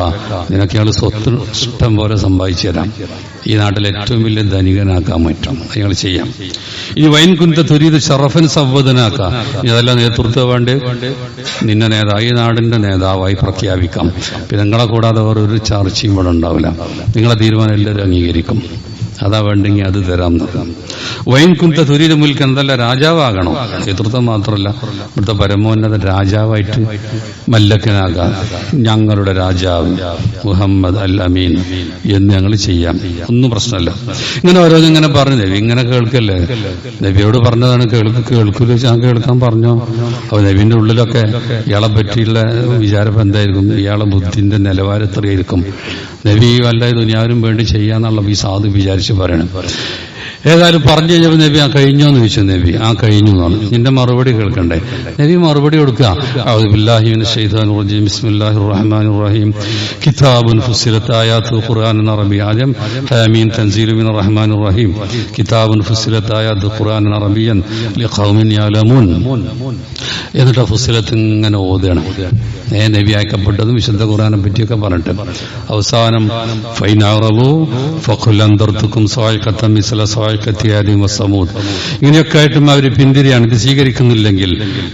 നിനക്ക് ഇയാൾ സ്വത്ത് ഇഷ്ടം പോലെ സമ്പാദിച്ചു തരാം. ഈ നാട്ടിൽ ഏറ്റവും വലിയ ധനികനാക്കാൻ പറ്റും നിങ്ങൾ ചെയ്യാം. ഇനി വൈൻ കുന്ത തുരീത് ഷറഫൻ സവ്വദനാക്ക. ഇതെല്ലാം അതെല്ലാം നേതൃത്വം വേണ്ടി? നിന്നെ നേതാവ് ഈ നാടിന്റെ നേതാവായി പ്രഖ്യാപിക്കാം. പിന്നെ നിങ്ങളെ കൂടാതെ വേറെ ഒരു ചർച്ചയും ഇവിടെ ഉണ്ടാവില്ല. നിങ്ങളെ തീരുമാനം എല്ലാവരും അംഗീകരിക്കും. അതാ വേണ്ടെങ്കിൽ അത് തരാം വൈൻ കുന്ത തുരീത് മുൽക്ക് എന്തല്ല രാജാവാകണോ. നേതൃത്വം മാത്രമല്ല ഇവിടുത്തെ പരമോന്നത രാജാവായിട്ട് മല്ലക്കനാകാം. ഞങ്ങളുടെ രാജാവ് മുഹമ്മദ് അൽ അമീൻ എന്ന് ഞങ്ങൾ ചെയ്യാം. ഒന്നും പ്രശ്നമല്ല ഇങ്ങനെ ഓരോന്നും ഇങ്ങനെ പറഞ്ഞു നബി ഇങ്ങനെ കേൾക്കല്ലേ? നബിയോട് പറഞ്ഞതാണ് കേൾക്ക് കേൾക്കൂല ഞാൻ കേൾക്കാൻ പറഞ്ഞു? അപ്പൊ നബിന്റെ ഉള്ളിലൊക്കെ ഇയാളെ പറ്റിയുള്ള വിചാരം എന്തായിരിക്കും? ഇയാളെ ബുദ്ധിന്റെ നിലവാരം എത്രയായിരിക്കും? നബി വല്ല ദുനിയാവിനും വേണ്ടി ചെയ്യാന്നുള്ള ഈ സാധു വിചാരിച്ച് പറയണം. ഏതായാലും പറഞ്ഞു കഴിഞ്ഞപ്പോൾ നബി ആ കഴിഞ്ഞോ എന്ന് ചോദിച്ചു നബി. ആ കഴിഞ്ഞു എന്നാണ് നിന്റെ മറുപടി കേൾക്കണ്ടേ? നബി മറുപടി കൊടുക്കുക. റഹ്മാനിർ റഹീം. കിതാബുൻ റഹ്മാനിർ റഹീം. കിതാബുൻ യഅലമൂൻ എന്നിട്ട് ഫുസിലത്ത് ഇങ്ങനെ ഓതുകയാണ്. ഏ നബി അയക്കപ്പെട്ടതും വിശുദ്ധ ഖുർആനെ പറ്റിയൊക്കെ പറഞ്ഞിട്ട്. അവസാനം ഫൈനാറബു ഫഖുലന്തർത്തുക്കും സ്വായിക്കത്തം മിസല സ്വായിക്കത്തിയാരി വസമൂദ്. ഇങ്ങനെയൊക്കെ ആയിട്ടും അവർ പിന്തിരിയാണ്. ഇത് സ്വീകരിക്കുന്നില്ലെങ്കിൽ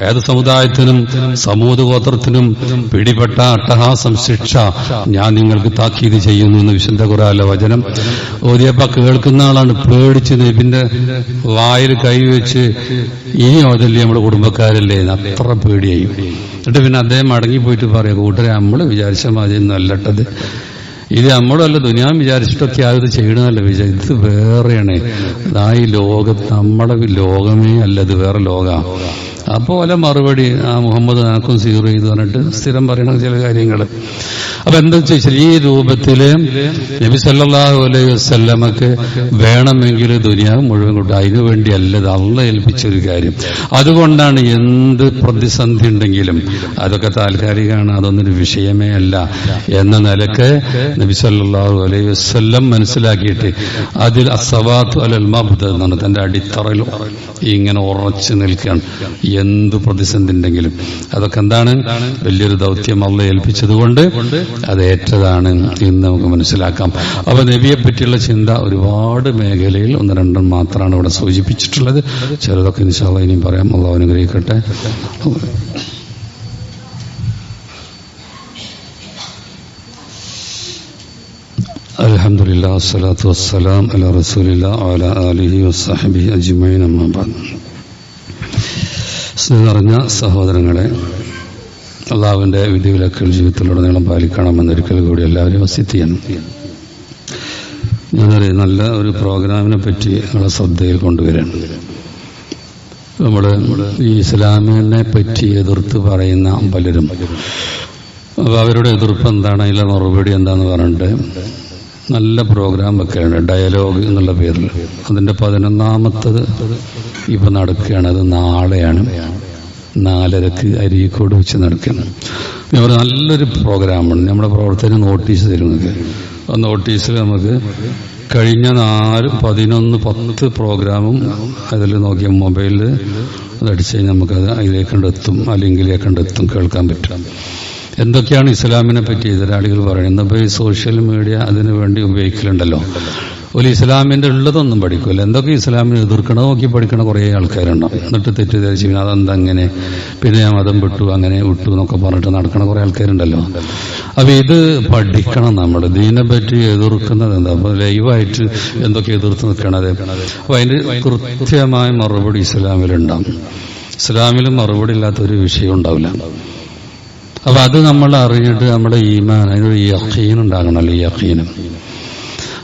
ഏത് സമുദായത്തിനും സമൂത് ഗോത്രത്തിനും പിടിപെട്ട അട്ടഹാസം ശിക്ഷ ഞാൻ നിങ്ങൾക്ക് താക്കീത് ചെയ്യുന്നു എന്ന് വിശുദ്ധ ഖുറാല വചനം ഓതിയപ്പ കേൾക്കുന്ന ആളാണ് പേടിച്ച് നബിന്റെ വായിൽ കൈവച്ച് ഇനി ഓതല്ലേ നമ്മുടെ കുടുംബക്കാരല്ലേ അത്ര പേടിയായി. എന്നിട്ട് പിന്നെ അദ്ദേഹം മടങ്ങിപ്പോയിട്ട് പറയാം കൂട്ടരെ നമ്മൾ വിചാരിച്ച മാതിരി നല്ലട്ടത് ഇത് നമ്മളല്ല ദുനിയാൻ വിചാരിച്ചിട്ടൊക്കെ ആ ഇത് ചെയ്യണമെന്നല്ല വിചാരിച്ചു ഇത് വേറെയാണ്. ആ ഈ ലോകത്ത് നമ്മുടെ ലോകമേ അല്ല ഇത് വേറെ അപ്പോലെ മറുപടി ആ മുഹമ്മദ് നാക്കും സീറോ ചെയ്ത് പറഞ്ഞിട്ട് സ്ഥിരം പറയണ ചില കാര്യങ്ങൾ അപ്പൊ എന്താ ചോദിച്ചാൽ ഈ രൂപത്തിൽ നബി സല്ലല്ലാഹു അലൈഹി വസല്ലമക്ക് വേണമെങ്കിൽ ദുനിയാവ് മുഴുവൻ കൊണ്ട് അതിനു വേണ്ടിയല്ല ഇത് അള്ള ഏൽപ്പിച്ച ഒരു കാര്യം. അതുകൊണ്ടാണ് എന്ത് പ്രതിസന്ധി ഉണ്ടെങ്കിലും അതൊക്കെ താൽക്കാലികമാണ് അതൊന്നൊരു വിഷയമേ അല്ല എന്ന നിലയ്ക്ക് നബി സല്ലല്ലാഹു അലൈഹി വസല്ലം മനസ്സിലാക്കിയിട്ട് അതിൽ അസവാത്ത് അലൽ മബ്ദ് എന്നാണ് തന്റെ അടിത്തറയിൽ ഇങ്ങനെ ഉറച്ചു നിൽക്കുകയാണ്. എന്ത് പ്രതിസന്ധി ഉണ്ടെങ്കിലും അതൊക്കെ എന്താണ് വലിയൊരു ദൗത്യം അള്ള ഏൽപ്പിച്ചതുകൊണ്ട് അത് ഏറ്റതാണ് എന്ന് നമുക്ക് മനസ്സിലാക്കാം അപ്പൊ നബിയെ പറ്റിയുള്ള ചിന്ത ഒരുപാട് മേഖലയിൽ ഒന്ന് രണ്ടും മാത്രമാണ് ഇവിടെ സൂചിപ്പിച്ചിട്ടുള്ളത് ചിലതൊക്കെ നിശാല ഇനിയും പറയാം അള്ളാഹു അനുഗ്രഹിക്കട്ടെ الحمد لله والصلاة والسلام على رسول الله وعلى آله وصحبه أجمعين أما بعد സ്നേഹം നിറഞ്ഞ സഹോദരങ്ങളെ അള്ളാഹുവിന്റെ വിധിവിലക്കുകൾ ജീവിതത്തിലുടനീളം പാലിക്കണമെന്നൊരിക്കൽ കൂടി എല്ലാവരും വസിത്ത് ചെയ്യണം ഞാനൊരു നല്ല ഒരു പ്രോഗ്രാമിനെ പറ്റി നമ്മളെ ശ്രദ്ധയിൽ കൊണ്ടുവരാണ് നമ്മൾ ഈ ഇസ്ലാമിനെ പറ്റി എതിർത്ത് പറയുന്ന പലരും. അപ്പോൾ അവരുടെ എതിർപ്പ് എന്താണ്? അതിലെ മറുപടി എന്താന്ന് പറഞ്ഞിട്ട് നല്ല പ്രോഗ്രാം വെക്കുകയാണ്. ഡയലോഗ് എന്നുള്ള പേരിൽ. അതിന്റെ പതിനൊന്നാമത്തത് ഇപ്പൊ നടക്കുകയാണ്. അത് നാളെയാണ്. നാലരക്ക് അരീക്കോട് വെച്ച് നടക്കുകയാണ് അവർ നല്ലൊരു പ്രോഗ്രാമാണ് നമ്മുടെ പ്രവർത്തന നോട്ടീസ് തരുന്നത് ആ നോട്ടീസിൽ നമുക്ക് കഴിഞ്ഞ നാല് പതിനൊന്ന് പത്ത് പ്രോഗ്രാമും അതിൽ നോക്കിയ മൊബൈലിൽ അതടിച്ച് കഴിഞ്ഞാൽ നമുക്കത് അതിലേക്ക് കണ്ടെത്തും ആ എത്തും കേൾക്കാൻ പറ്റും. എന്തൊക്കെയാണ് ഇസ്ലാമിനെ പറ്റി എതിരാളികൾ പറയുന്നത്? ഇപ്പോൾ ഈ സോഷ്യൽ മീഡിയ അതിനു വേണ്ടി ഉപയോഗിക്കലുണ്ടല്ലോ. ഒരു ഇസ്ലാമിന്റെ ഉള്ളതൊന്നും പഠിക്കില്ല എന്തൊക്കെ ഇസ്ലാമിനെ എതിർക്കണോ നോക്കി പഠിക്കണ കുറേ ആൾക്കാരുണ്ടാവും എന്നിട്ട് തെറ്റിദ്ധരിച്ച് പിന്നെ അതെന്തങ്ങനെ? പിന്നെ ഞാൻ മതം വിട്ടു അങ്ങനെ വിട്ടു എന്നൊക്കെ പറഞ്ഞിട്ട് നടക്കണ കുറേ ആൾക്കാരുണ്ടല്ലോ. അപ്പൊ ഇത് പഠിക്കണം നമ്മൾ ദീനെ പറ്റി എതിർക്കുന്നത് എന്താ? അപ്പോൾ ലൈവായിട്ട് എന്തൊക്കെ എതിർത്ത് നിൽക്കണത്? അപ്പൊ അതിന്റെ കൃത്യമായ മറുപടി ഇസ്ലാമിലുണ്ടാവും. ഇസ്ലാമിൽ മറുപടി ഇല്ലാത്തൊരു വിഷയം ഉണ്ടാവില്ല. അപ്പൊ അത് നമ്മൾ അറിഞ്ഞിട്ട് നമ്മുടെ ഈമാൻ അതിനൊരു യഹീൻ ഉണ്ടാകണമല്ലോ ഈ യഹീനം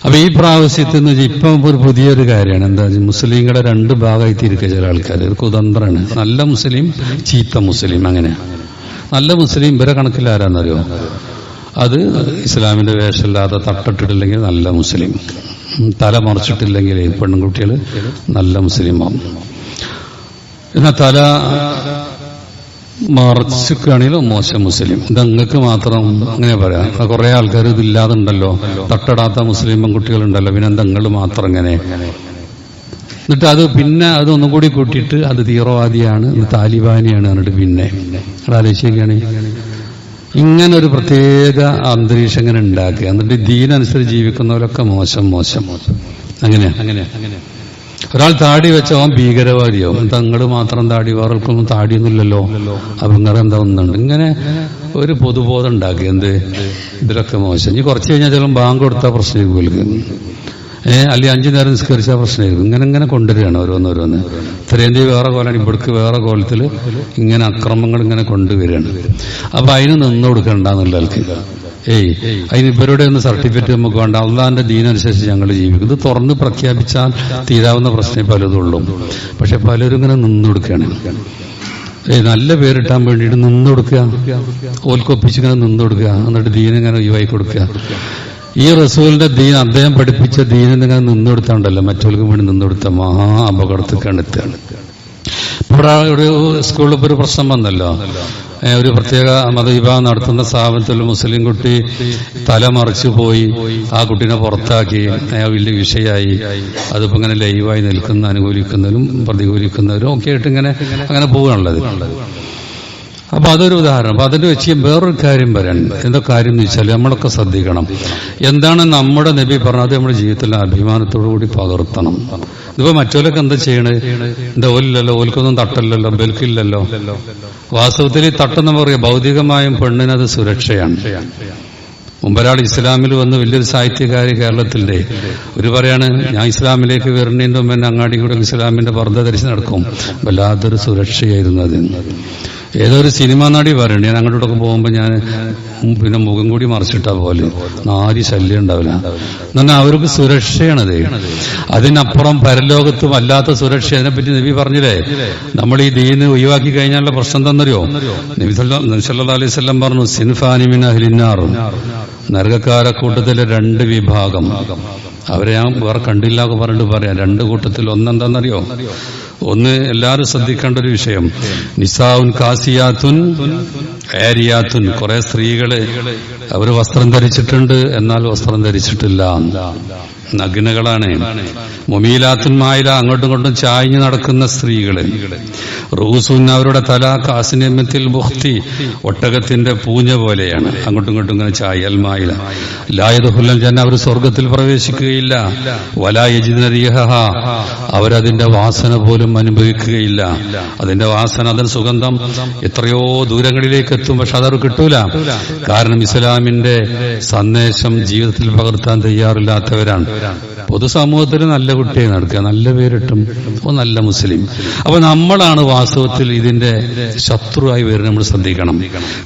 അപ്പൊ ഈ പ്രാവശ്യത്തിൽ നിന്ന് ഇപ്പം ഒരു പുതിയൊരു കാര്യമാണ്. എന്താ മുസ്ലിങ്ങളുടെ രണ്ട് ഭാഗമായി തിരിക്കുക ചില ആൾക്കാർ ഒരു കുതന്ത്രമാണ് നല്ല മുസ്ലിം ചീത്ത മുസ്ലിം അങ്ങനെ. നല്ല മുസ്ലിം ഇവരെ കണക്കിൽ ആരാന്നറിയോ? അത് ഇസ്ലാമിന്റെ വേഷമില്ലാതെ തട്ടിട്ടിട്ടില്ലെങ്കിൽ നല്ല മുസ്ലിം. തല മറിച്ചിട്ടില്ലെങ്കിൽ പെൺകുട്ടികൾ നല്ല മുസ്ലിമാവും. എന്നാൽ തല മറച്ചിക്കുകയാണെങ്കിലും മോശം മുസ്ലിം. ഇത് നിങ്ങൾക്ക് മാത്രം അങ്ങനെ പറയാം. കുറെ ആൾക്കാർ ഇതില്ലാതുണ്ടല്ലോ. തട്ടടാത്ത മുസ്ലിം പെൺകുട്ടികളുണ്ടല്ലോ. പിന്നെ നിങ്ങൾ മാത്രം ഇങ്ങനെ. എന്നിട്ട് അത് പിന്നെ അതൊന്നും കൂടി കൂട്ടിയിട്ട് അത് തീവ്രവാദിയാണ് താലിബാനിയാണ് എന്നിട്ട് പിന്നെ. ആലോചിക്കുകയാണ് ഇങ്ങനെ ഒരു പ്രത്യേക അന്തരീക്ഷം ഇങ്ങനെ ഉണ്ടാക്കുക. എന്നിട്ട് ദീനനുസരിച്ച് ജീവിക്കുന്നവരൊക്കെ മോശം മോശം. അങ്ങനെ അങ്ങനെ ഒരാൾ താടി വെച്ചവൻ ഭീകരവാദിയാവും തങ്ങൾ മാത്രം താടി വേറെക്കൊന്നും താടിയൊന്നുമില്ലല്ലോ. ഇങ്ങനെ എന്താ ഒന്നുണ്ട്. ഇങ്ങനെ ഒരു പൊതുബോധം ഉണ്ടാക്കി. എന്ത്? ഇതിലൊക്കെ മോശം. ഇനി കുറച്ച് കഴിഞ്ഞാൽ ചിലപ്പോൾ ബാങ്ക് കൊടുത്താൽ പ്രശ്നമായിരിക്കും ഏഹ് അല്ലെങ്കിൽ അഞ്ചു നേരം നിസ്കരിച്ചാൽ പ്രശ്നമായിരിക്കും. ഇങ്ങനെ ഇങ്ങനെ കൊണ്ടുവരികയാണ് ഓരോന്നോരോന്ന് ഉത്തരേന്ത്യ വേറെ കോലാണ്. ഇവിടേക്ക് വേറെ കോലത്തിൽ ഇങ്ങനെ അക്രമങ്ങൾ ഇങ്ങനെ കൊണ്ടുവരികയാണ്. അപ്പൊ അതിന് നിന്ന് കൊടുക്കണ്ടെന്നുള്ള ആൾക്ക് ഏയ്. അതിന് ഇവരുടെ ഒന്ന് സർട്ടിഫിക്കറ്റ് നമുക്ക് വേണ്ട. അള്ളാന്റെ ദീനനുസരിച്ച് ഞങ്ങൾ ജീവിക്കും ഇത് തുറന്ന് പ്രഖ്യാപിച്ചാൽ തീരാവുന്ന പ്രശ്നം പലതും ഉള്ളൂ. പക്ഷെ പലരും ഇങ്ങനെ നിന്നുകൊടുക്കുകയാണ് നല്ല പേരിട്ടാൻ വേണ്ടിയിട്ട് നിന്നുകൊടുക്കുക കൊടുക്കുക. ഓൽക്കൊപ്പിച്ചിങ്ങനെ നിന്നുകൊടുക്കുക കൊടുക്കുക. എന്നിട്ട് ദീനിങ്ങനെ ഒഴിവായി കൊടുക്കുക. ഈ റസൂലിന്റെ ദീൻ അദ്ദേഹം പഠിപ്പിച്ച ദീനിന് ഇങ്ങനെ നിന്നുകൊടുത്താണ്ടല്ലോ കൊടുത്താണ്ടല്ലോ. മറ്റവർക്ക് വേണ്ടി നിന്നുകൊടുത്ത മഹാ അപകടത്തിൽ കണ്ടെത്തുകയാണ് ഇവിടെ ഒരു സ്കൂളിൽ ഒരു പ്രശ്നം വന്നല്ലോ. ഒരു പ്രത്യേക മതവിഭാഗം നടത്തുന്ന സ്ഥാപനത്തിൽ മുസ്ലിം കുട്ടി തല തലമറിച്ചു പോയി ആ കുട്ടീനെ പുറത്താക്കി. വലിയ വിഷയമായി. അതിപ്പോ ഇങ്ങനെ ലൈവായി നിൽക്കുന്ന അനുകൂലിക്കുന്നവരും പ്രതികൂലിക്കുന്നവരും ഒക്കെ ആയിട്ട് ഇങ്ങനെ അങ്ങനെ പോവുകയാണുള്ളത്. അപ്പൊ അതൊരു ഉദാഹരണം. അപ്പൊ അതിന്റെ വെച്ച് വേറൊരു കാര്യം വരാൻ എന്താ കാര്യം എന്ന് വെച്ചാൽ നമ്മളൊക്കെ ശ്രദ്ധിക്കണം. എന്താണ് നമ്മുടെ നബി പറഞ്ഞത് നമ്മുടെ ജീവിതത്തിൽ അഭിമാനത്തോടു കൂടി പകർത്തണം. ഇതിപ്പോ മറ്റോലൊക്കെ എന്താ ചെയ്യണേ? എന്താ ഓലില്ലല്ലോ ഓൽക്കൊന്നും തട്ടല്ലല്ലോ ബൽക്കില്ലല്ലോ. വാസ്തവത്തിൽ ഈ തട്ടെന്ന് പറയുക ഭൗതികമായും പെണ്ണിനത് സുരക്ഷയാണ്. മുമ്പൊരാൾ ഇസ്ലാമിൽ വന്ന് വലിയൊരു സാഹിത്യകാരി കേരളത്തിന്റെ ഒരു പറയാണ് ഞാൻ ഇസ്ലാമിലേക്ക് വരുന്നതിന്റെ മുമ്പ് അങ്ങാടി കൂടെ ഇസ്ലാമിന്റെ വർദ്ധ ധരിച്ച് നടക്കും. വല്ലാത്തൊരു സുരക്ഷയായിരുന്നു അത്. ഏതോ ഒരു സിനിമാ നടി പറയുന്നുണ്ട് ഞാൻ അങ്ങോട്ടൊക്കെ പോകുമ്പോൾ ഞാൻ പിന്നെ മുഖം കൂടി മറിച്ചിട്ടാ പോലെ നാരി ശല്യം ഉണ്ടാവില്ല. എന്നാൽ അവർക്ക് സുരക്ഷയാണത് അതിനപ്പുറം പരലോകത്തും അല്ലാത്ത സുരക്ഷ. അതിനെപ്പറ്റി നബി പറഞ്ഞില്ലേ? നമ്മൾ ഈ ദീന് ഒഴിവാക്കി കഴിഞ്ഞാലുള്ള പ്രശ്നം തന്നറിയോ നബി അലൈഹി സ്വല്ലം പറഞ്ഞു സിൻഫാനിമിൻ അഹ്ലിന്നാർ. നരകക്കാര കൂട്ടത്തിലെ രണ്ട് വിഭാഗം. അവരെ ഞാൻ വേറെ കണ്ടില്ല എന്ന് പറഞ്ഞിട്ട് പറയാം. രണ്ട് കൂട്ടത്തിൽ ഒന്നെന്താണെന്നറിയോ? ഒന്ന് എല്ലാവരും ശ്രദ്ധിക്കേണ്ട ഒരു വിഷയം. നിസാവുൻ കാസിയാത്തുൻ ഏരിയാത്തുൻ. കുറെ സ്ത്രീകൾ അവർ വസ്ത്രം ധരിച്ചിട്ടുണ്ട് എന്നാൽ വസ്ത്രം ധരിച്ചിട്ടില്ല. നഗ്നകളാണ്. മൊമീലാത്തുൻ മായില അങ്ങോട്ടും ഇങ്ങോട്ടും ചായഞ്ഞു നടക്കുന്ന സ്ത്രീകൾ. റൂസുൻ അവരുടെ തല കാസിനിമത്തിൽ ബുഹ്തി ഒട്ടകത്തിന്റെ പൂഞ്ഞ പോലെയാണ്. അങ്ങോട്ടും ഇങ്ങോട്ടും ഇങ്ങനെ ചായൽ മായില. ലായതുഹുല്ലൻ ജന അവർ സ്വർഗത്തിൽ പ്രവേശിക്കുകയില്ല. വലായജിതരിഹ അവരതിന്റെ വാസന പോലും അനുഭവിക്കുകയില്ല. അതിന്റെ വാസന അതിന് സുഗന്ധം എത്രയോ ദൂരങ്ങളിലേക്ക് എത്തും. പക്ഷെ അതവർ കിട്ടൂല. കാരണം ഇസ്ലാമിന്റെ സന്ദേശം ജീവിതത്തിൽ പകർത്താൻ തയ്യാറില്ലാത്തവരാണ്. പൊതുസമൂഹത്തിൽ നല്ല കുട്ടിയെ നടക്കുക. നല്ല പേരിട്ടും നല്ല മുസ്ലിം. അപ്പൊ നമ്മളാണ് വാസ്തവത്തിൽ ഇതിന്റെ ശത്രുവായി വരുന്നത് നമ്മൾ ശ്രദ്ധിക്കണം.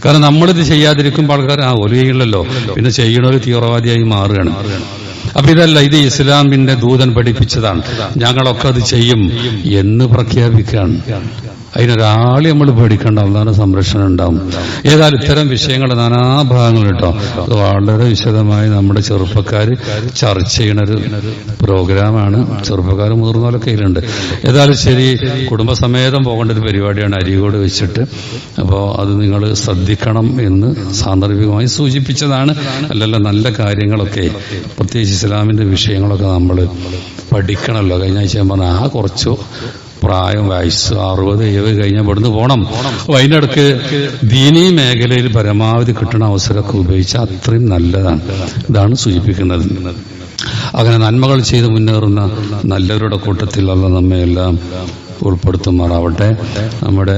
കാരണം നമ്മളിത് ചെയ്യാതിരിക്കുമ്പോൾ ആൾക്കാർ ആ ഒരു പിന്നെ ചെയ്യണ ഒരു തീവ്രവാദിയായി മാറുകയാണ്. അപ്പൊ ഇതല്ല ഇത് ഇസ്ലാമിന്റെ ദൂതൻ പഠിപ്പിച്ചതാണ്. ഞങ്ങളൊക്കെ അത് ചെയ്യും എന്ന് പ്രഖ്യാപിക്കുകയാണ്. അതിനൊരാളെ നമ്മൾ പേടിക്കേണ്ട അള്ളാന്റെ സംരക്ഷണം ഉണ്ടാവും. ഏതായാലും ഇത്തരം വിഷയങ്ങൾ നാനാഭാഗങ്ങൾ കേട്ടോ അത് വളരെ വിശദമായി നമ്മുടെ ചെറുപ്പക്കാർ ചർച്ച ചെയ്യണ ഒരു പ്രോഗ്രാമാണ്. ചെറുപ്പക്കാർ മുതിർന്നവരൊക്കെ ഇതിലുണ്ട് ഏതായാലും ശരി കുടുംബസമേതം പോകേണ്ട ഒരു പരിപാടിയാണ് അരികോട് വെച്ചിട്ട്. അപ്പോൾ അത് നിങ്ങൾ ശ്രദ്ധിക്കണം എന്ന് സാന്ദർഭികമായി സൂചിപ്പിച്ചതാണ്. അല്ലല്ല നല്ല കാര്യങ്ങളൊക്കെ പ്രത്യേകിച്ച് ഇസ്ലാമിന്റെ വിഷയങ്ങളൊക്കെ നമ്മൾ പഠിക്കണമല്ലോ കഴിഞ്ഞ ആഴ്ച ഞാൻ പറഞ്ഞ ആ കുറച്ചു പ്രായം വയസ്സ് അറുപത് എഴുപത് കഴിഞ്ഞാൽ ഇവിടുന്ന് പോകണം അപ്പൊ അതിനിടക്ക് ദീനീ മേഖലയിൽ പരമാവധി കിട്ടുന്ന അവസരമൊക്കെ ഉപയോഗിച്ചാൽ അത്രയും നല്ലതാണ്. ഇതാണ് സൂചിപ്പിക്കുന്നത്. അങ്ങനെ നന്മകൾ ചെയ്ത് മുന്നേറുന്ന നല്ലവരുടെ കൂട്ടത്തിൽ അല്ല നമ്മെ എല്ലാം ഉൾപ്പെടുത്തുമാറാവട്ടെ. നമ്മുടെ